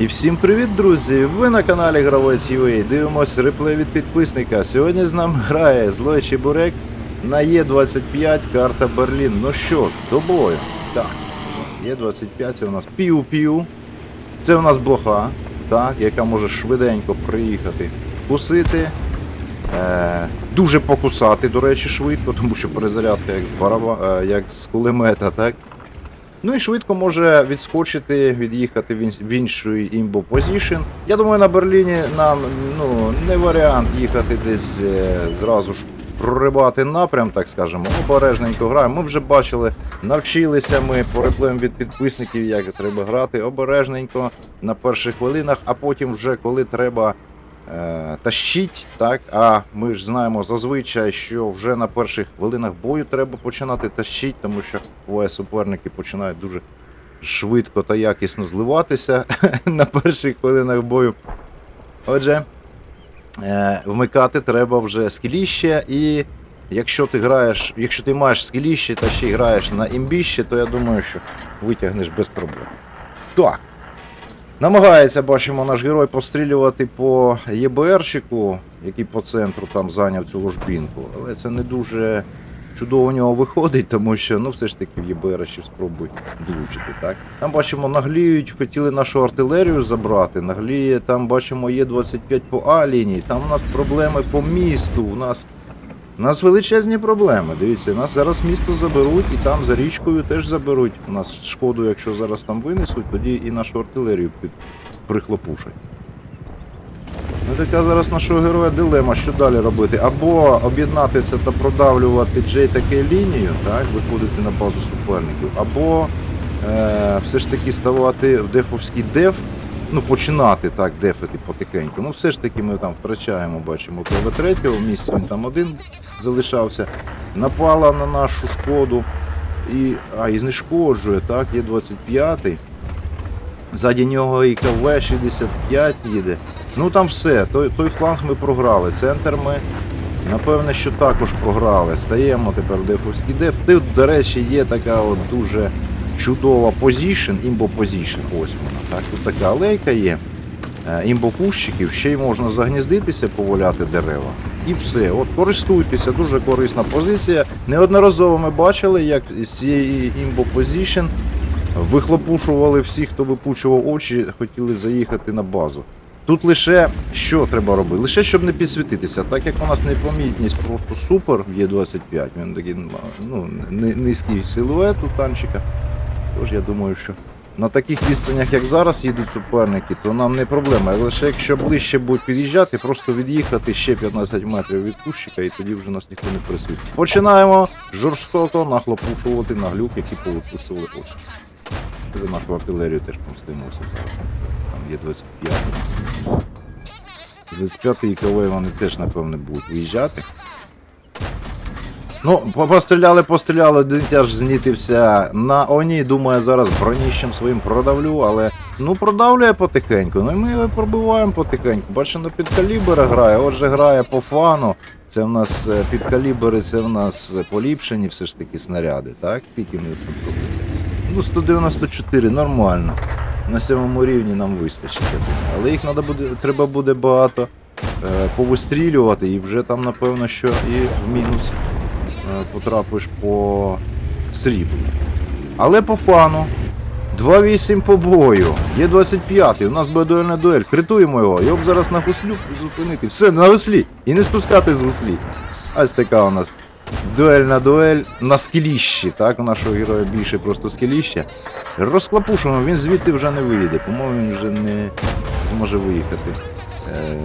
І всім привіт, друзі! Ви на каналі Гравець UA. Дивимось реплей від підписника. Сьогодні з нами грає злой Чебурек на Е25 карта Берлін. Ну що, до бою. Так, Е25 це у нас піу-піу. Це у нас блоха, так, яка може швиденько приїхати, кусити. Е, дуже покусати, до речі, швидко, тому що перезарядка як з, барава, е, як з кулемета, так? Ну і швидко може відскочити, від'їхати в інший імбо позішн. Я думаю, на Берліні нам ну, не варіант їхати десь е, зразу ж проривати напрям, так скажемо. Обережненько граємо. Ми вже бачили, навчилися ми по від підписників, як треба грати обережненько на перших хвилинах, а потім вже коли треба. Е, Тащить, так, а ми ж знаємо зазвичай, що вже на перших хвилинах бою треба починати тащить, тому що буває суперники починають дуже швидко та якісно зливатися на перших хвилинах бою. Отже, е, вмикати треба вже скіліще, і якщо ти граєш, якщо ти маєш скіліще та ще граєш на імбіще, то я думаю, що витягнеш без проблем. Так. Намагається, бачимо, наш герой пострілювати по ЄБРщику, який по центру там зайняв цю ложбінку. Але це не дуже чудово у нього виходить, тому що ну все ж таки в ЄБРщів спробують влучити. Так? Там бачимо, нагліють, хотіли нашу артилерію забрати. Нагліє, там бачимо, є 25 по А лінії, там у нас проблеми по місту. У нас у нас величезні проблеми. Дивіться, нас зараз місто заберуть і там за річкою теж заберуть. У нас шкоду, якщо зараз там винесуть, тоді і нашу артилерію під прихлопушать. Ну така зараз нашого героя дилема, що далі робити. Або об'єднатися та продавлювати Джей таке лінію, так, виходити на базу суперників, або е, все ж таки ставати в дефовський деф, ну починати так дефити потихеньку. Ну все ж таки ми там втрачаємо, бачимо КВ третього місця, він там один залишався, напала на нашу шкоду і, а, і знешкоджує, так, є 25-й. Ззаді нього і КВ-65 їде. Ну там все, той, той фланг ми програли. Центр ми, напевне, що також програли. Стаємо тепер в дефовський деф. Тут, до речі, є така от дуже чудова позішн, імбо позішн, ось вона. Так, тут така алейка є. е, Імбокущиків, ще й можна загніздитися, поваляти дерева. І все. От користуйтеся, дуже корисна позиція. Неодноразово ми бачили, як з цієї імбо позішн вихлопушували всіх, хто випучував очі, хотіли заїхати на базу. Тут лише що треба робити? Лише щоб не підсвітитися, так як у нас непомітність просто супер в Є25, він такий ну, низький силует у танчика. Тож я думаю, що на таких відстанях, як зараз їдуть суперники, то нам не проблема. Лише якщо ближче будуть під'їжджати, просто від'їхати ще 15 метрів від кущика, і тоді вже нас ніхто не присвітить. Починаємо жорстоко нахлопушувати на глюк, які повипустили очі. За нашу артилерію теж помстимося зараз. Там є 25. 25 і КВ вони теж, напевне, будуть виїжджати. Ну, по- постріляли, постріляли, дитяж знітився на Оні. Думаю, зараз броніщем своїм продавлю, але ну продавлює потихеньку. Ну і ми його пробиваємо потихеньку. Бачимо, під калібра грає, отже грає по фану. Це в нас е, під калібри, це в нас поліпшені все ж таки снаряди, так? Скільки там пробили? Ну, 194, нормально. На сьомому рівні нам вистачить. я думаю. Але їх надо буде, треба буде багато е, повистрілювати, і вже там, напевно, що і в мінус е, потрапиш по сріблу. Але по фану. 2-8 по бою. Є 25-й. У нас буде дуельна дуель. Критуємо його. Його б зараз на гуслю зупинити. Все, на гуслі. І не спускати з гуслі. Ось така у нас дуельна дуель на скеліщі. Так, у нашого героя більше просто скеліща. Розклапушуємо, він звідти вже не вийде. По-моєму, він вже не зможе виїхати. Е,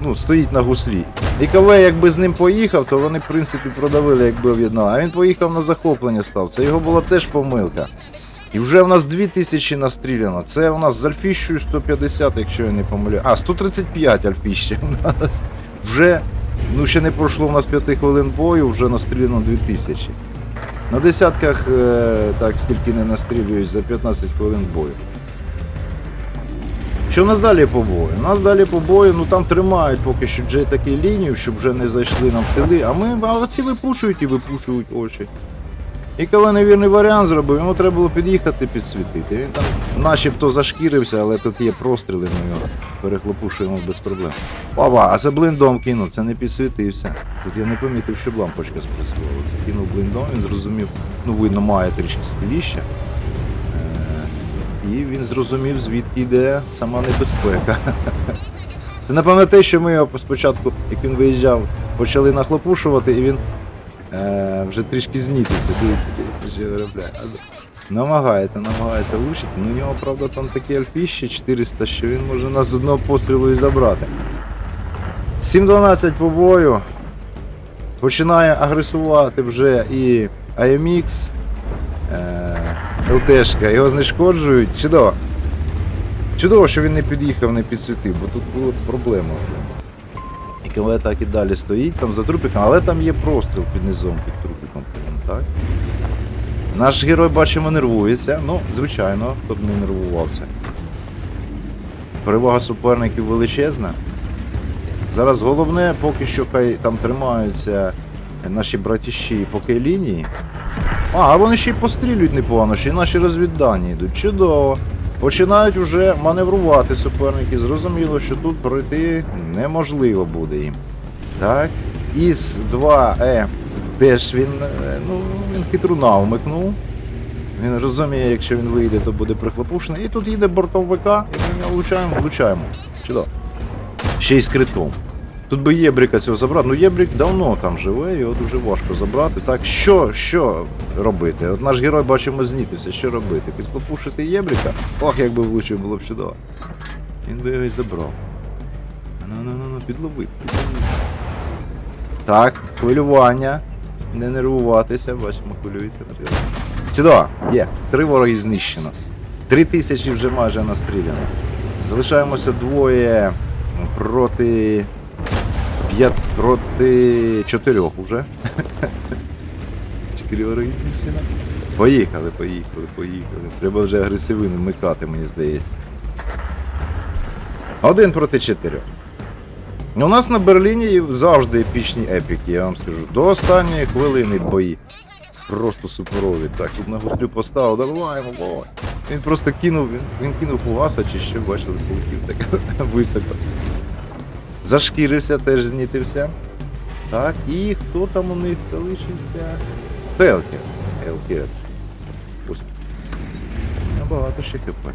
ну, стоїть на гуслі. І КВ, якби з ним поїхав, то вони, в принципі, продавили, якби об'єднали. А він поїхав на захоплення став. Це його була теж помилка. І вже в нас 2000 настріляно. Це у нас з альфіщою 150, якщо я не помиляю. А, 135 альфіще у нас. Вже, ну ще не пройшло у нас 5 хвилин бою, вже настріляно 2000. На десятках е, так стільки не настрілюють за 15 хвилин бою. Що в нас далі по бою? У нас далі по бою, ну там тримають поки що Джей такі лінію, щоб вже не зайшли нам в тили, а ми а ці випушують і випушують очі. І коли невірний варіант зробив, йому треба було під'їхати підсвітити. Він там начебто зашкірився, але тут є простріли, ми його перехлопушуємо без проблем. Опа, а це блиндом кинув, це не підсвітився. Тут я не помітив, щоб лампочка спрацювала. Це кинув блиндом, він зрозумів, ну видно, має трішки скеліща. І він зрозумів, звідки йде сама небезпека. Це напевно те, що ми його спочатку, як він виїжджав, почали нахлопушувати, і він е, вже трішки знітився. Дивіться, дивіться, що виробляє. Намагається, намагається влучити. Ну, у нього, правда, там такі альфіщі 400, що він може нас з одного пострілу і забрати. 7-12 по бою. Починає агресувати вже і AMX, е, ЛТшка, його знешкоджують. Чудово. Чудово, що він не під'їхав, не підсвітив, бо тут була проблема. І КВ так і далі стоїть там за трупіком, але там є простріл під низом, під трупіком. Так? Наш герой, бачимо, нервується. Ну, звичайно, хто б не нервувався. Перевага суперників величезна. Зараз головне, поки що хай там тримаються наші братіші по лінії. А, вони ще й пострілюють непогано, ще й наші розвіддані йдуть. Чудово. Починають уже маневрувати суперники. Зрозуміло, що тут пройти неможливо буде їм. Так. Із 2Е теж він, е, ну, він хитруна вмикнув. Він розуміє, якщо він вийде, то буде прихлопушений. І тут їде бортом ВК, і ми його влучаємо, влучаємо. Чудово. Ще й з критом. Тут би Єбріка цього забрати. Ну Єбрік давно там живе, його дуже важко забрати. Так, що, що робити? От наш герой бачимо знітився, що робити? Підхлопушити Єбріка? Ох, якби влучив, було б чудово. Він би його і забрав. Ну, ну, ну, ну, підлови. Так, хвилювання. Не нервуватися, бачимо, хвилюється наш. Чудово, є. Три вороги знищено. Три тисячі вже майже настріляно. Залишаємося двоє проти. П'ят проти чотирьох уже. Чотири вороги. Поїхали, поїхали, поїхали. Треба вже агресивно вмикати, мені здається. Один проти чотирьох. У нас на Берліні завжди епічні епіки, я вам скажу. До останньої хвилини бої. Просто суперові. Так, тут на гуслю поставив, давай, давай. Він просто кинув, він, він кинув фугаса чи що, бачили, полетів так високо. Зашкірився, теж знітився. Так, і хто там у них залишився? Хелкер. Хелкер. Набагато ще хп.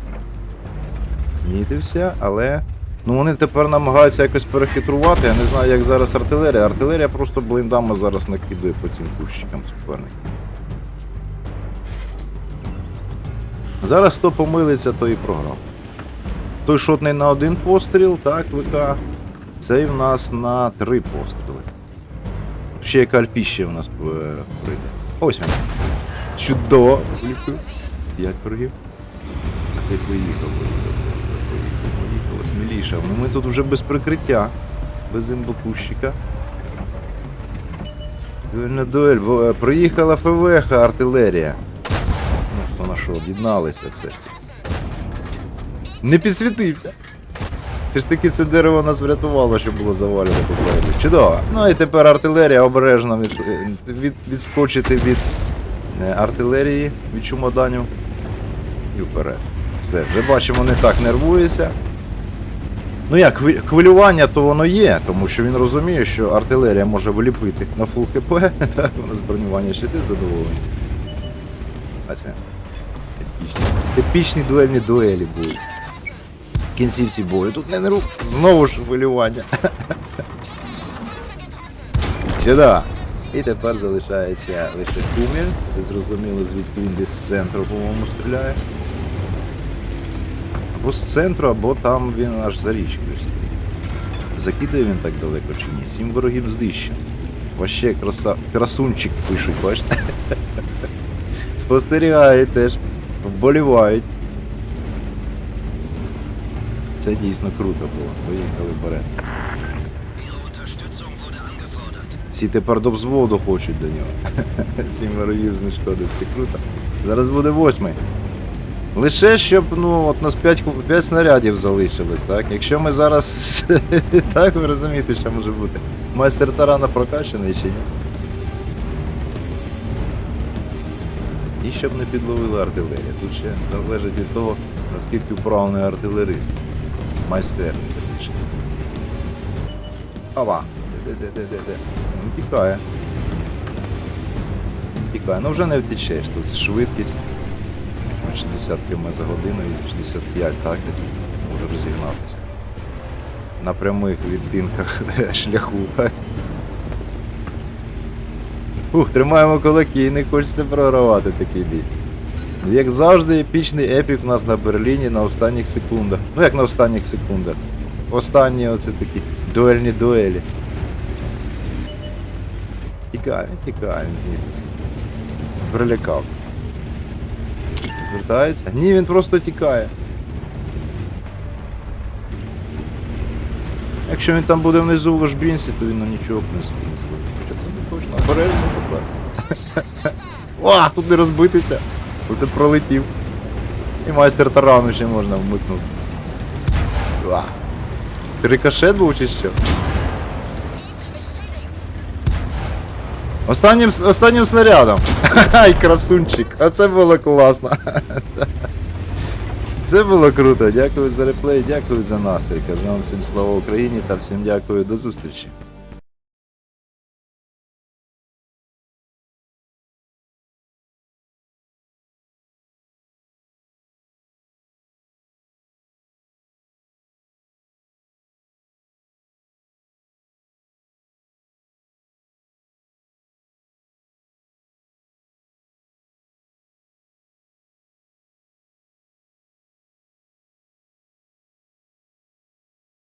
Знітився, але. Ну вони тепер намагаються якось перехитрувати. Я не знаю, як зараз артилерія. Артилерія просто блиндами зараз накидує по цим кущикам суперників. Зараз хто помилиться, той і програв. Той шотний на один постріл, так, ВК. Цей в нас на три постріли. Ще яка альпіще в нас е, прийде. Ось він. Чудово. П'ять прогів. А цей поїхав, поїхав, поїхав. Сміліше. Ну ми тут вже без прикриття. Без імбокущика. Дуель на дуель. бо, е, Приїхала ФВХ артилерія. Ну, вона що, об'єдналися все. Не підсвітився. Все ж таки це дерево нас врятувало, що було завалено попереду. Чудово. Ну і тепер артилерія обережно від, від, відскочити від е, артилерії, від чумоданів. І вперед. Все, вже бачимо, не так нервується. Ну як, хвилювання то воно є, тому що він розуміє, що артилерія може вліпити на фул ХП, так, вона з бронювання ще ти задоволений. Бачите? Епічні дуельні дуелі будуть. В кінцівці бою. Тут не нерв... Знову ж хвилювання. Чудово. І тепер залишається лише кумір. Це зрозуміло, звідки він десь з центру, по-моєму, стріляє. Або з центру, або там він аж за річкою. Закидає він так далеко чи ні? Сім ворогів знищено. Вообще краса... красунчик пишуть, бачите? Спостерігають теж, вболівають. Це дійсно круто було. Поїхали вперед. Всі тепер до взводу хочуть до нього. Сім ворогів знешкодив. Це круто. Зараз буде восьмий. Лише щоб, ну, от нас 5, 5 снарядів залишилось, так? Якщо ми зараз. так, ви розумієте, що може бути. Майстер тарана прокачаний чи ні? І щоб не підловила артилерія. Тут ще залежить від того, наскільки вправний артилерист. Майстерний точніше. Ава. Де-де-де-де-де. Ну, тікає. Тікає. Ну вже не втечеш. Тут швидкість 60 км за годину і 65, так? Може розігнатися. На прямих відтинках шляху, так? Ух, тримаємо кулаки і не хочеться програвати такий бій. Як завжди, епічний епік у нас на Берліні на останніх секундах. Ну як на останніх секундах. Останні оце такі дуельні дуелі. Тікає, тікає він звідти. Прилякав. Звертається? Ні, він просто тікає. Якщо він там буде внизу в ложбінці, то він на нічого не спів. Хоча це не точно. Обережно тепер. О, тут не розбитися. І пролетів. І майстер тарану ще можна вмикнути. Ва. Ти рикошет був чи що? Останнім, останнім снарядом. Ай, красунчик. А це було класно. Це було круто. Дякую за реплей, дякую за настрій. Кажу вам всім слава Україні та всім дякую до зустрічі.